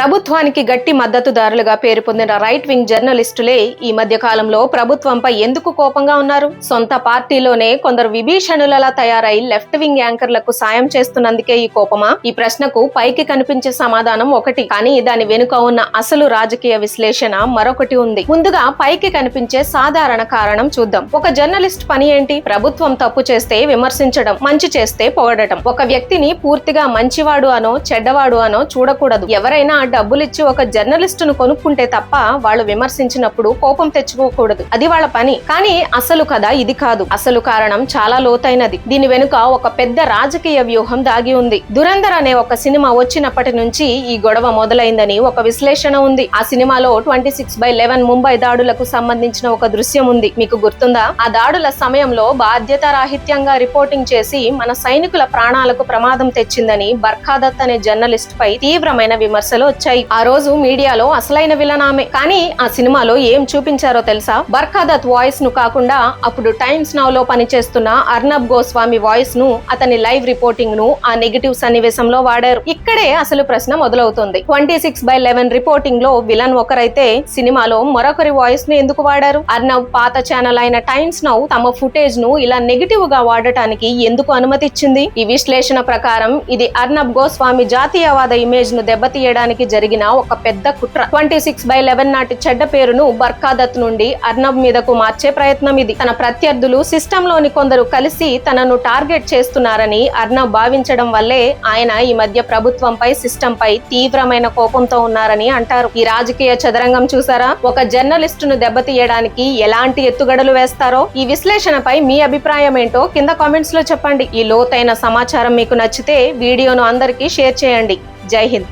ప్రభుత్వానికి గట్టి మద్దతుదారులుగా పేరు పొందిన రైట్ వింగ్ జర్నలిస్టులే ఈ మధ్య కాలంలో ప్రభుత్వంపై ఎందుకు కోపంగా ఉన్నారు? సొంత పార్టీలోనే కొందరు విభీషణులలా తయారై లెఫ్ట్ వింగ్ యాంకర్లకు సాయం చేస్తున్నందుకే ఈ కోపమా? ఈ ప్రశ్నకు పైకి కనిపించే సమాధానం ఒకటి. కానీ దాని వెనుక ఉన్న అసలు రాజకీయ విశ్లేషణ మరొకటి ఉంది. ముందుగా పైకి కనిపించే సాధారణ కారణం చూద్దాం. ఒక జర్నలిస్ట్ పని ఏంటి? ప్రభుత్వం తప్పు చేస్తే విమర్శించడం మంచి చేస్తే పొగడటం ఒక వ్యక్తిని పూర్తిగా మంచివాడు అనో చెడ్డవాడు అనో చూడకూడదు. ఎవరైనా డబ్బులిచ్చి ఒక జర్నలిస్టును కొనుక్కుంటే తప్ప వాళ్ళు విమర్శించినప్పుడు కోపం తెచ్చుకోకూడదు. అది వాళ్ళ పని. కానీ అసలు కథ ఇది కాదు. అసలు కారణం చాలా లోతైనది. దీని వెనుక ఒక పెద్ద రాజకీయ వ్యూహం దాగి ఉంది. దురంధర్ అనే ఒక సినిమా వచ్చినప్పటి నుంచి ఈ గొడవ మొదలైందని ఒక విశ్లేషణ ఉంది. ఆ సినిమాలో twenty six by eleven Mumbai దాడులకు సంబంధించిన ఒక దృశ్యం ఉంది. మీకు గుర్తుందా? ఆ దాడుల సమయంలో బాధ్యత రాహిత్యంగా రిపోర్టింగ్ చేసి మన సైనికుల ప్రాణాలకు ప్రమాదం తెచ్చిందని బర్ఖాదత్ అనే జర్నలిస్ట్ పై తీవ్రమైన విమర్శలు వచ్చాయి. ఆ రోజు మీడియాలో అసలైన విలన్ ఆమె కానీ ఆ సినిమాలో ఏం చూపించారో తెలుసా? బర్ఖాదత్ వాయిస్ను కాకుండా అప్పుడు టైమ్స్ నౌ లో పనిచేస్తున్న అర్నబ్ గోస్వామి వాయిస్ను అతని లైవ్ రిపోర్టింగ్ను ఆ నెగిటివ్ సన్నివేశంలో వాడారు. ఇక్కడే అసలు ప్రశ్న మొదలవుతుంది. ట్వంటీ సిక్స్ బై లెవెన్ రిపోర్టింగ్లో విలన్ ఒకరైతే సినిమాలో మరొకరి వాయిస్ను ఎందుకు వాడారు? అర్నబ్ పాత ఛానల్ అయిన టైమ్స్ నౌ తమ ఫుటేజ్ను ఇలా నెగిటివ్గా వాడటానికి ఎందుకు అనుమతి ఇచ్చింది ఈ విశ్లేషణ ప్రకారం ఇది అర్నబ్ గోస్వామి జాతీయవాద ఇమేజ్ను దెబ్బతీయడానికి జరిగిన ఒక పెద్ద కుట్ర. ట్వంటీ సిక్స్ బై లెవెన్ నాటి చెడ్డ పేరును బర్కాదత్ నుండి అర్నబ్ మీదకు మార్చే ప్రయత్నం ఇది. తన ప్రత్యర్థులు సిస్టమ్లోని కొందరు కలిసి తనను టార్గెట్ చేస్తున్నారని అర్నబ్ భావించడం వల్లే ఆయన ఈ మధ్య ప్రభుత్వంపై సిస్టమ్ పై తీవ్రమైన కోపంతో ఉన్నారని అంటారు. ఈ రాజకీయ చదరంగం చూసారా? ఒక జర్నలిస్ట్ను దెబ్బతీయడానికి ఎలాంటి ఎత్తుగడలు వేస్తారో? ఈ విశ్లేషణపై మీ అభిప్రాయం ఏంటో కింద కామెంట్స్లో చెప్పండి. ఈ లోతైన సమాచారం మీకు నచ్చితే వీడియోను అందరికీ షేర్ చేయండి. జై హింద్.